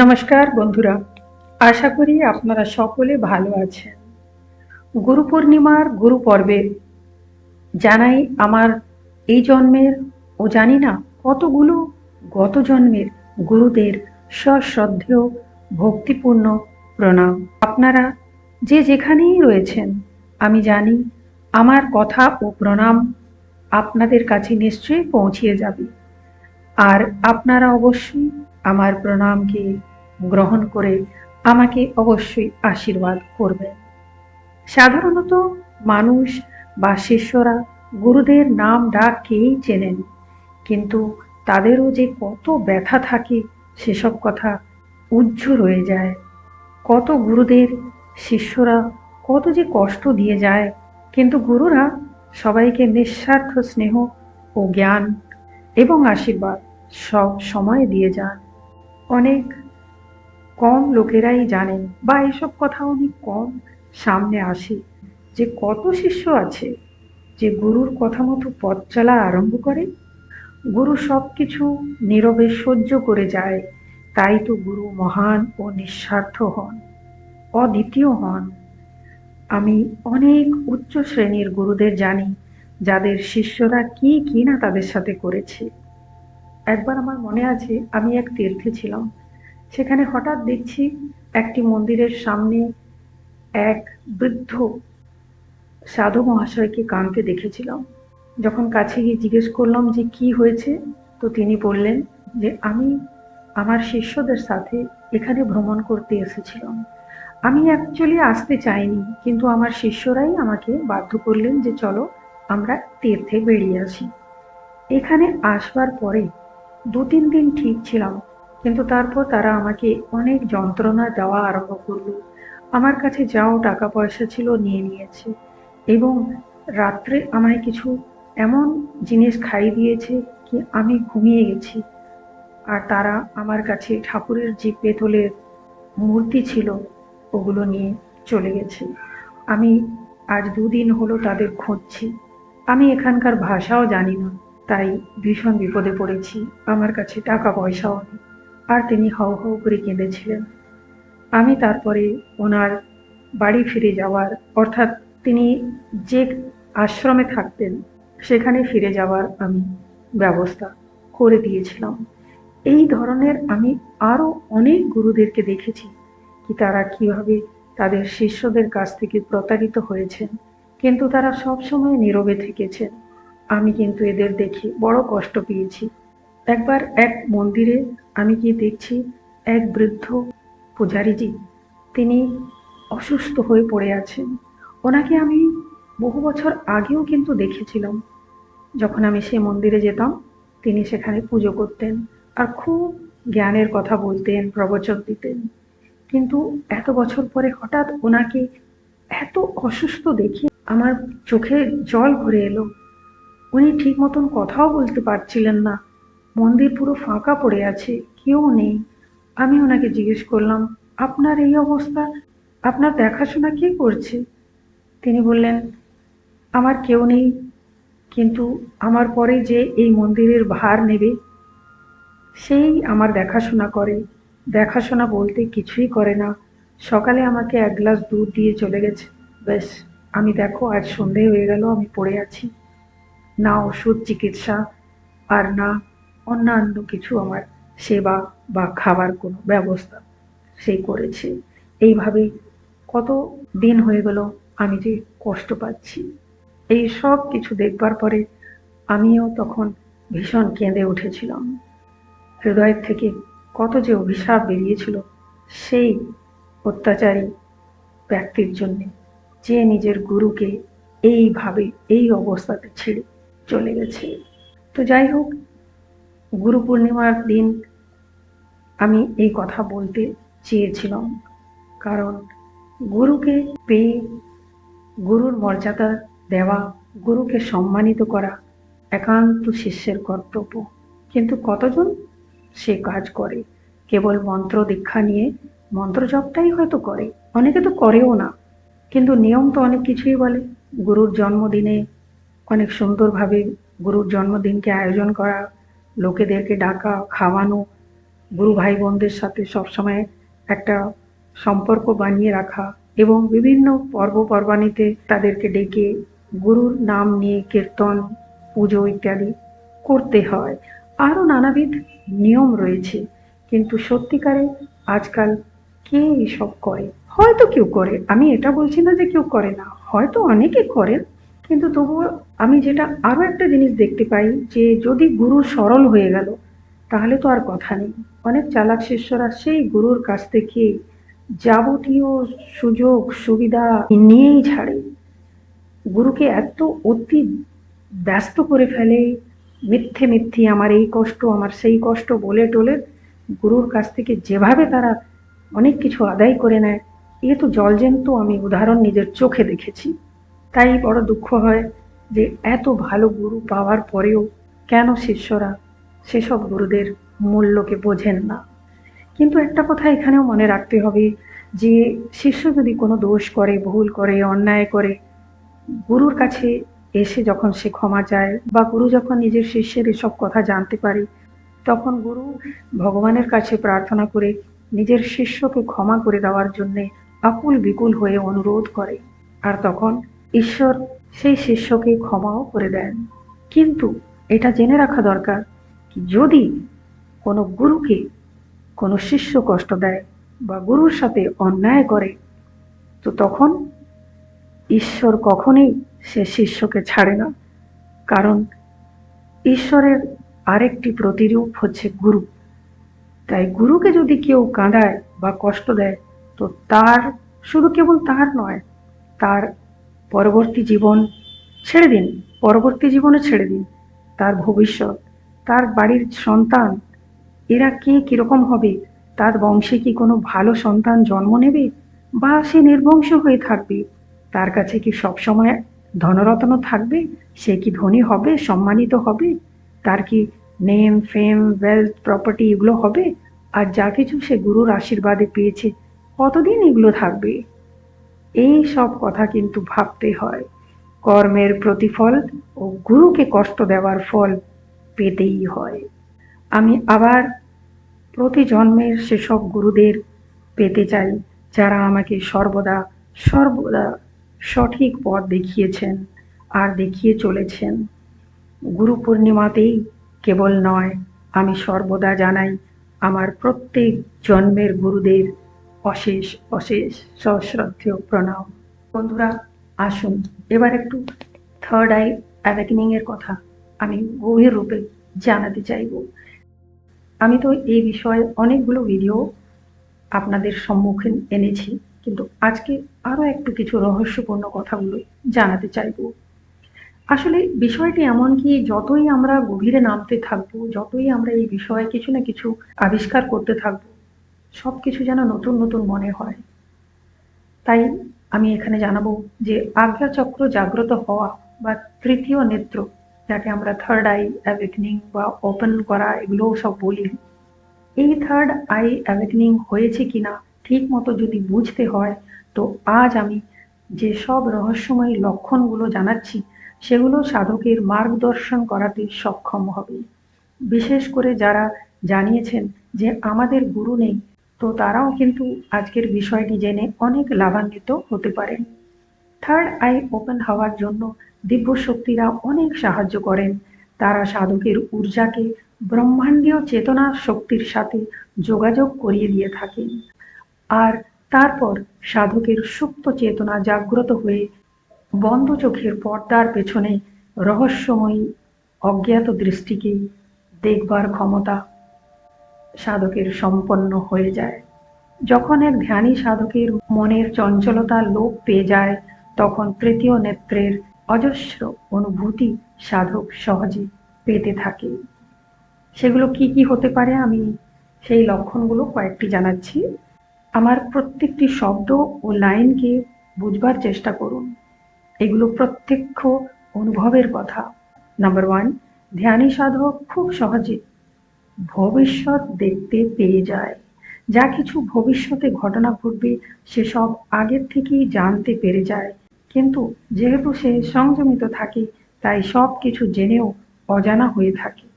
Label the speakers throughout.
Speaker 1: নমস্কার বন্ধুরা, আশা করি আপনারা সকলে ভালো আছেন। গুরু পূর্ণিমার গুরু পর্বে জানাই আমার এই জন্মের, ও জানি না কতগুলো গত জন্মের গুরুদের সশ্রদ্ধেয়, ভক্তিপূর্ণ প্রণাম। আপনারা যে যেখানেই রয়েছেন, আমি জানি আমার কথা ও প্রণাম আপনাদের কাছে নিশ্চয়ই পৌঁছিয়ে যাবে। আর আপনারা অবশ্যই আমার প্রণামকে গ্রহণ করে আমাকে অবশ্যই আশীর্বাদ করবেন। সাধারণত মানুষ বা শিষ্যরা গুরুদের নাম ডাক কেই চেনেন, কিন্তু তাদেরও যে কত ব্যথা থাকে সেসব কথা উজ্জ্ব রয়ে যায়। কত গুরুদের শিষ্যরা কত যে কষ্ট দিয়ে যায়, কিন্তু গুরুরা সবাইকে নিঃস্বার্থ স্নেহ ও জ্ঞান এবং আশীর্বাদ সব সময় দিয়ে যান। অনেক কম লোকেরাই জানেন, বা এসব কথা অনেক কম সামনে আসে, যে কত শিষ্য আছে, যে গুরুর কথা মতো পথ চলা আরম্ভ করে। গুরু সব কিছু নীরবে সহ্য করে যায়, তাই তো গুরু মহান ও নিঃস্বার্থ হন, অদ্বিতীয় হন। আমি অনেক উচ্চ শ্রেণির গুরুদের জানি যাদের শিষ্যরা কি কি না তাদের সাথে করেছে। একবার আমার মনে আছে, আমি এক তীর্থে ছিলাম। সেখানে হঠাৎ দেখছি একটি মন্দিরের সামনে এক বৃদ্ধ সাধু মহাশয়কে কাঁদতে দেখেছিলাম। যখন কাছে গিয়ে জিজ্ঞেস করলাম যে কি হয়েছে, তো তিনি বললেন যে আমি আমার শিষ্যদের সাথে এখানে ভ্রমণ করতে এসেছিলাম। আমি অ্যাকচুয়ালি আসতে চাইনি, কিন্তু আমার শিষ্যরাই আমাকে বাধ্য করলেন যে চলো আমরা তীর্থে বেরিয়ে আসি। এখানে আসবার পরে দু তিন দিন ঠিক ছিলাম, কিন্তু তারপর তারা আমাকে অনেক যন্ত্রণা দেওয়া আরম্ভ করল। আমার কাছে যাও টাকা পয়সা ছিল নিয়ে নিয়েছে এবং রাত্রে আমায় কিছু এমন জিনিস খাইয়ে দিয়েছে কি আমি ঘুমিয়ে গেছি। আর তারা আমার কাছে ঠাকুরের যে পেতলের মূর্তি ছিল, ওগুলো নিয়ে চলে গেছে। আমি আজ দুদিন হলো তাদের খুঁজছি। আমি এখানকার ভাষাও জানি না, তাই ভীষণ বিপদে পড়েছি। আমার কাছে টাকা পয়সাও নেই, আর তিনি হাউ হাউ করে কেঁদেছিলেন। আমি তারপরে ওনার বাড়ি ফিরে যাওয়ার, অর্থাৎ তিনি যে আশ্রমে থাকতেন, সেখানে ফিরে যাওয়ার আমি ব্যবস্থা করে দিয়েছিলাম। এই ধরনের আমি আরও অনেক গুরুদেরকে দেখেছি, কি তারা কীভাবে তাদের শিষ্যদের কাছ থেকে প্রতারিত হয়েছেন। কিন্তু তারা সব সময় নীরবে থেকেছেন আমি কিন্তু এদের দেখে বড় কষ্ট পেয়েছি। একবার এক মন্দিরে আমি গিয়ে দেখছি এক বৃদ্ধ পূজারীজি। তিনি অসুস্থ হয়ে পড়ে আছেন। ওনাকে আমি বহু বছর আগেও কিন্তু দেখেছিলাম। যখন আমি সে মন্দিরে যেতাম, তিনি সেখানে পুজো করতেন আর খুব জ্ঞানের কথা বলতেন, প্রবচন দিতেন। কিন্তু এত বছর পরে হঠাৎ ওনাকে এত অসুস্থ দেখে আমার চোখে জল ভরে এলো। উনি ঠিক মতন কথাও বলতে পারছিলেন না। মন্দির পুরো ফাঁকা পড়ে আছে, কেউ নেই। আমি ওনাকে জিজ্ঞেস করলাম, আপনার এই অবস্থা? আপনার দেখাশোনা কে করছে? তিনি বললেন, আমার কেউ নেই, কিন্তু আমার পরে যে এই মন্দিরের ভার নেবে, সেই আমার দেখাশোনা করে। দেখাশোনা বলতে কিছুই করে না। সকালে আমাকে এক গ্লাস দুধ দিয়ে চলে গেছে, ব্যাস। আমি দেখো, আজ সন্ধে হয়ে গেল, আমি পড়ে আছি। না ওষুধ, চিকিৎসা, আর না অন্যান্য কিছু আমার সেবা বা খাবার কোনো ব্যবস্থা সে করেছে। এইভাবেই কত দিন হয়ে গেল আমি যে কষ্ট পাচ্ছি। এই সব কিছু দেখবার পরে আমিও তখন ভীষণ কেঁদে উঠেছিলাম। হৃদয়ের থেকে কত যে অভিশাপ বেরিয়েছিল, সেই অত্যাচারী ব্যক্তির জন্যে। যে নিজের গুরুকে এইভাবে, এই অবস্থাতে ছেড়ে চলে গেছে। তো যাই হোক, গুরু পূর্ণিমার দিন আমি এই কথা বলতে চেয়েছিলাম। কারণ গুরুকে পেয়ে, গুরুর মর্যাদা দেওয়া, গুরুকে সম্মানিত করা একান্ত শিষ্যের কর্তব্য। কিন্তু কতজন সে কাজ করে? কেবল মন্ত্র দীক্ষা নিয়ে মন্ত্র জপটাই হয়তো করে। অনেকে তো করেও না। কিন্তু নিয়ম তো অনেক কিছুই বলে। গুরুর জন্মদিনে অনেক সুন্দরভাবে গুরুর জন্মদিনকে আয়োজন করা, লোকেদেরকে ডাকা, খাওয়ানো, গুরু ভাই বোনদের সাথে সবসময় একটা সম্পর্ক বানিয়ে রাখা এবং বিভিন্ন পর্বপর্বাণীতে তাদেরকে ডেকে গুরুর নাম নিয়ে কীর্তন, পুজো ইত্যাদি করতে হয়। আরও নানাবিধ নিয়ম রয়েছে। কিন্তু সত্যিকারে আজকাল কে এসব করে? হয়তো কেউ করে। আমি এটা বলছি না যে কেউ করে না। হয়তো অনেকে করেন, কিন্তু তবুও আমি যেটা আরও একটা জিনিস দেখতে পাই যে যদি গুরু সরল হয়ে গেল, তাহলে তো আর কথা নেই। অনেক চালাক শিষ্যরা সেই গুরুর কাছ থেকে যাবতীয় সুযোগ, সুবিধা নিয়েই ছাড়ে। গুরুকে এত অতি ব্যস্ত করে ফেলে, মিথ্যে মিথ্যে আমার এই কষ্ট, আমার সেই কষ্ট বলে টলে গুরুর কাছ থেকে যেভাবে তারা অনেক কিছু আদায় করে নেয় এ তো জলজেন্ত আমি উদাহরণ নিজের চোখে দেখেছি। তাই বড় দুঃখ হয় যে এত ভালো গুরু পাওয়ার পরেও কেন শিষ্যরা সেসব গুরুদের মূল্যকে বোঝেন না? কিন্তু একটা কথা এখানেও মনে রাখতে হবে যে, শিষ্য যদি কোনো দোষ করে, ভুল করে, অন্যায় করে, গুরুর কাছে এসে যখন সে ক্ষমা চায় বা গুরু যখন নিজের শিষ্যের এসব কথা জানতে পারে, তখন গুরু ভগবানের কাছে প্রার্থনা করে নিজের শিষ্যকে ক্ষমা করে দেওয়ার জন্যে আকুল বিকুল হয়ে অনুরোধ করে। আর তখন ঈশ্বর সেই শিষ্যকে ক্ষমাও করে দেন। কিন্তু এটা জেনে রাখা দরকার যদি কোনো গুরুকে কোনো শিষ্য কষ্ট দেয় বা গুরুর সাথে অন্যায় করে, তো তখন ঈশ্বর কখনোই সে শিষ্যকে ছাড়ে না। কারণ ঈশ্বরের আরেকটি প্রতিরূপ হচ্ছে গুরু। তাই গুরুকে যদি কেউ কাঁদায় বা কষ্ট দেয় তো তার শুধু কেবল তার নয়, তার পরবর্তী জীবন ছেড়ে দিন, পরবর্তী জীবনে ছেড়ে দিন। তার ভবিষ্যৎ, তার বাড়ির সন্তান, এরা কে, কীরকম হবে, তার বংশে কি কোনো ভালো সন্তান জন্ম নেবে বা সে নির্বংশ হয়ে থাকবে? তার কাছে কি সবসময় ধনরত্ন থাকবে? সে কি ধনী হবে, সম্মানিত হবে? তার কি নেম ফেম ওয়েলথ প্রপার্টি এগুলো হবে? আর যা কিছু সে গুরুর আশীর্বাদে পেয়েছে কতদিন এগুলো থাকবে? এই সব কথা কিন্তু ভাবতে হয়। কর্মের প্রতিফল ও গুরুকে কষ্ট দেওয়ার ফল পেতেই হয়। আমি আবার প্রতি জন্মের সেসব গুরুদের পেতে চাই, যারা আমাকে সর্বদা সর্বদা সঠিক পথ দেখিয়েছেন আর দেখিয়ে চলেছেন। গুরু পূর্ণিমাতেই কেবল নয়, আমি সর্বদা জানাই, আমার প্রত্যেক জন্মের গুরুদের অশেষ অশেষ সশ্রদ্ধেয় প্রণাম। বন্ধুরা, আসুন, এবার একটু থার্ড আই অ্যাওয়েকেনিং এর কথা আমি গভীর রূপে জানাতে চাইব। আমি তো এই বিষয়ে অনেকগুলো ভিডিও আপনাদের সম্মুখীন এনেছি, কিন্তু আজকে আরও একটু কিছু রহস্যপূর্ণ কথাগুলো জানাতে চাইব। আসলে বিষয়টি এমন কি, যতই আমরা গভীরে নামতে থাকব, যতই আমরা এই বিষয়ে কিছু না কিছু আবিষ্কার করতে থাকব সব কিছু যেন নতুন নতুন মনে হয়। তাই আমি এখানে জানাব যে আজ্ঞাচক্র জাগ্রত হওয়া বা তৃতীয় নেত্র, যাকে আমরা থার্ড আই অ্যাওয়েকনিং বা ওপেন করা এগুলোও সব বলি, এই থার্ড আই অ্যাওয়েকনিং হয়েছে কিনা ঠিক মতো যদি বুঝতে হয়, তো আজ আমি যে সব রহস্যময় লক্ষণগুলো জানাচ্ছি, সেগুলো সাধকের মার্গদর্শন করাতে সক্ষম হবে বিশেষ করে যারা জানিয়েছেন যে আমাদের গুরু নেই তো তারাও কিন্তু আজকের বিষয়টি জেনে অনেক লাভান্বিত হতে পারেন। থার্ড আই ওপেন হওয়ার জন্য দিব্য শক্তিরা অনেক সাহায্য করেন। তারা সাধকের ঊর্জাকে ব্রহ্মাণ্ডীয় চেতনা শক্তির সাথে যোগাযোগ করিয়ে দিয়ে থাকেন। আর তারপর সাধকের সুপ্ত চেতনা জাগ্রত হয়ে বন্ধ চোখের পর্দার পেছনে রহস্যময়ী অজ্ঞাত দৃষ্টিকে দেখবার ক্ষমতা সাধকের সম্পন্ন হয়ে যায়। যখন এক ধ্যানী সাধকের মনের চঞ্চলতা লোপ পেয়ে যায়, তখন তৃতীয় নেত্রের অজস্র অনুভূতি সাধক সহজে পেতে থাকে। সেগুলো কি কি হতে পারে আমি সেই লক্ষণগুলো কয়েকটি জানাচ্ছি। আমার প্রত্যেকটি শব্দ ও লাইনকে বুঝবার চেষ্টা করুন। এগুলো প্রত্যক্ষ অনুভবের কথা। নাম্বার ওয়ান, ধ্যানী সাধক খুব সহজে ভবিষ্যৎ দেখতে পেয়ে যায়। যা কিছু ভবিষ্যতে ঘটনা ঘটবে, সেসব আগের থেকেই জানতে পেরে যায়। কিন্তু যেহেতু সে সংযমিত থাকে, তাই সব কিছু জেনেও অজানা হয়ে থাকে।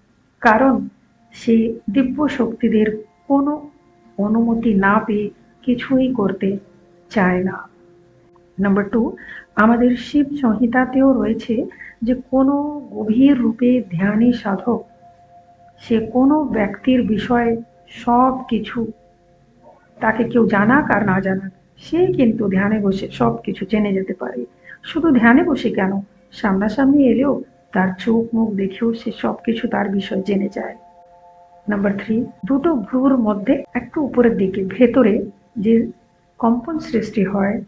Speaker 1: কারণ সে দিব্য শক্তিদের কোনো অনুমতি না পেয়ে কিছুই করতে চায় না। নাম্বার টু, আমাদের শিব সংহিতাতেও রয়েছে যে কোনো গভীর রূপে ধ্যানী সাধক সে কোনো ব্যক্তির বিষয়ে সব কিছু তাকে কেউ জানাক আর না জানাক, সে কিন্তু ধ্যানে বসে সব কিছু জেনে যেতে পারে। শুধু ধ্যানে বসে কেন? সামনাসামনি এলেও তার চোখ মুখ দেখেও সে সব কিছু তার বিষয় জেনে যায়। নাম্বার থ্রি, দুটো ভ্রুর মধ্যে একটু উপরের দিকে, ভেতরে যে কম্পন সৃষ্টি হয়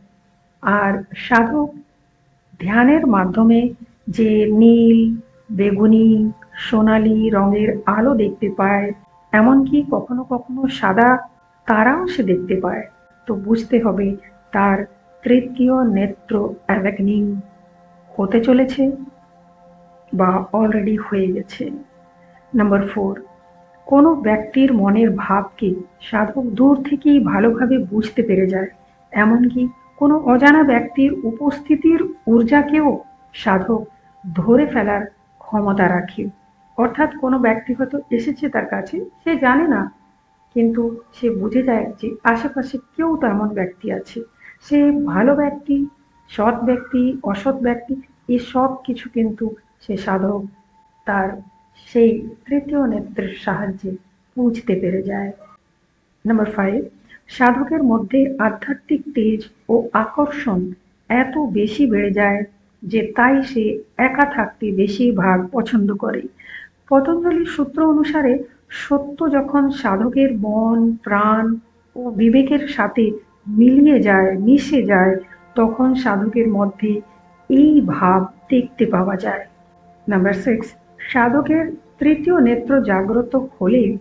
Speaker 1: আর সাধক ধ্যানের মাধ্যমে যে নীল, বেগুনি সোনালি রঙের আলো দেখতে পায়, এমনকি কখনো কখনো সাদা তারাও সে দেখতে পায়। তো বুঝতে হবে তার তৃতীয় নেত্র অ্যাওয়াকনিং হতে চলেছে বা অলরেডি হয়ে গেছে। নাম্বার ফোর, কোনো ব্যক্তির মনের ভাবকে সাধক দূর থেকেই ভালোভাবে বুঝতে পেরে যায়, এমনকি কোনো অজানা ব্যক্তির উপস্থিতির ঊর্জাকেও সাধক ধরে ফেলার ক্ষমতা রাখে। অর্থাৎ কোনো ব্যক্তি হয়তো এসেছে তার কাছে, সে জানে না। কিন্তু সে বুঝে যায় যে আশেপাশে কেউ তো এমন ব্যক্তি আছে। সে ভালো ব্যক্তি, সৎ ব্যক্তি, অসৎ ব্যক্তি এই সব কিছু কিন্তু সে সাধক তার সেই তৃতীয় নেত্রের সাহায্যে বুঝতে পেরে যায়। নাম্বার ফাইভ সাধকের মধ্যে আধ্যাত্মিক তেজ ও আকর্ষণ এত বেশি বেড়ে যায় যে তাই সে একা থাকতে বেশি ভাগ পছন্দ করে। পতঞ্জলির সূত্র অনুসারে সত্য যখন সাধকের মন, প্রাণ ও বিবেকের সাথে মিলিয়ে যায়, মিশে যায়, তখন সাধকের মধ্যে এই ভাব দেখতে পাওয়া যায়। নাম্বার সিক্স সাধকের তৃতীয় নেত্র জাগ্রত হলে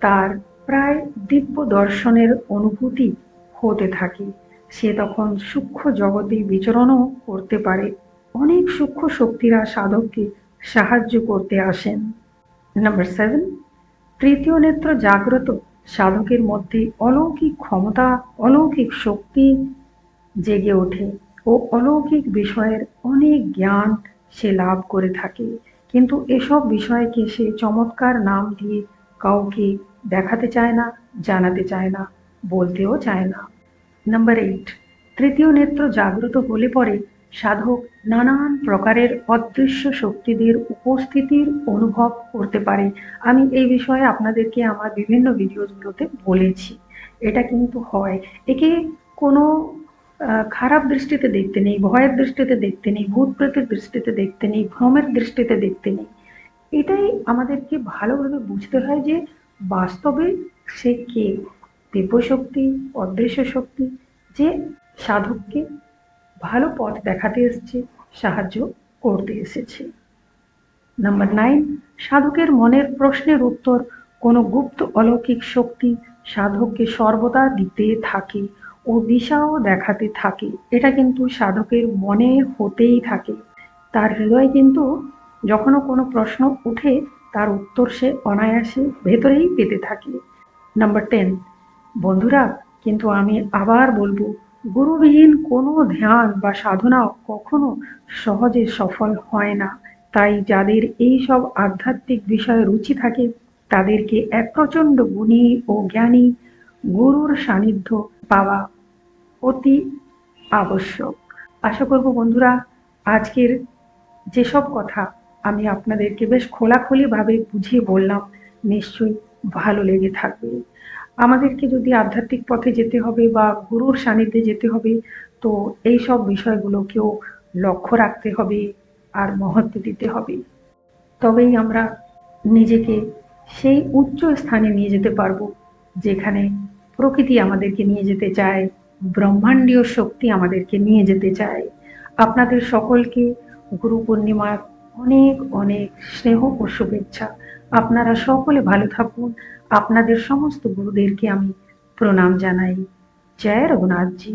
Speaker 1: তার প্রায় দিব্য দর্শনের অনুভূতি হতে থাকে। সে তখন সূক্ষ্ম জগতে বিচরণও করতে পারে। অনেক সূক্ষ্ম শক্তিরা সাধককে সাহায্য করতে আসেন। নাম্বার সেভেন তৃতীয় নেত্র জাগ্রত সাধকের মধ্যে অলৌকিক ক্ষমতা, অলৌকিক শক্তি জেগে ওঠে ও অলৌকিক বিষয়ের অনেক জ্ঞান সে লাভ করে থাকে। কিন্তু এসব বিষয়কে সে চমৎকার নাম দিয়ে কাউকে দেখাতে চায় না, জানাতে চায় না, বলতেও চায় না। নাম্বার এইট তৃতীয় নেত্র জাগ্রত হলে পরে সাধক নানান প্রকারের অদৃশ্য শক্তিদের উপস্থিতির অনুভব করতে পারে। আমি এই বিষয়ে আপনাদেরকে আমার বিভিন্ন ভিডিওগুলোতে বলেছি। এটা কিন্তু হয়। একে কোনো খারাপ দৃষ্টিতে দেখতে নেই, ভয়ের দৃষ্টিতে দেখতে নেই ভূত প্রেতের দৃষ্টিতে দেখতে নেই, ভ্রমের দৃষ্টিতে দেখতে নেই। এটাই আমাদেরকে ভালোভাবে বুঝতে হয় যে বাস্তবে সে কে? দিব্যশক্তি, অদৃশ্য শক্তি, যে সাধককে ভালো পথ দেখাতে এসছে, সাহায্য করতে এসেছে। নাম্বার নাইন সাধকের মনের প্রশ্নের উত্তর, কোনো গুপ্ত অলৌকিক শক্তি সাধককে সর্বদা দিতে থাকে ও দিশাও দেখাতে থাকে। এটা কিন্তু সাধকের মনে হতেই থাকে। তার হৃদয় কিন্তু যখনও কোনো প্রশ্ন উঠে, তার উত্তর সে অনায়াসে ভেতরেই পেতে থাকে। নাম্বার টেন বন্ধুরা, কিন্তু আমি আবার বলব গুরুবিহীন কোনো ধ্যান বা সাধনা কখনো সহজে সফল হয় না। তাই যাদের এই সব আধ্যাত্মিক বিষয়ে রুচি থাকে, তাদেরকে এক প্রচণ্ড গুণী ও জ্ঞানী গুরুর সান্নিধ্য পাওয়া অতি আবশ্যক। আশা করব বন্ধুরা, আজকের যেসব কথা আমি আপনাদেরকে বেশ খোলাখুলিভাবে বুঝিয়ে বললাম, নিশ্চয়ই ভালো লেগে থাকবে। আমাদেরকে যদি আধ্যাত্মিক পথে যেতে হবে বা গুরুর সান্নিধ্যে যেতে হবে, তো এই সব বিষয়গুলোকেও লক্ষ্য রাখতে হবে আর মহত্ব দিতে হবে। তবেই আমরা নিজেকে সেই উচ্চ স্থানে নিয়ে যেতে পারব, যেখানে প্রকৃতি আমাদেরকে নিয়ে যেতে চায়, ব্রহ্মাণ্ডীয় শক্তি আমাদেরকে নিয়ে যেতে চায়। আপনাদের সকলকে গুরু পূর্ণিমার অনেক অনেক স্নেহ ও শুভেচ্ছা। আপনারা সকলে ভালো থাকুন। আপনাদের সমস্ত গুরুদেরকে আমি প্রণাম জানাই। জয় রঘুনাথজি।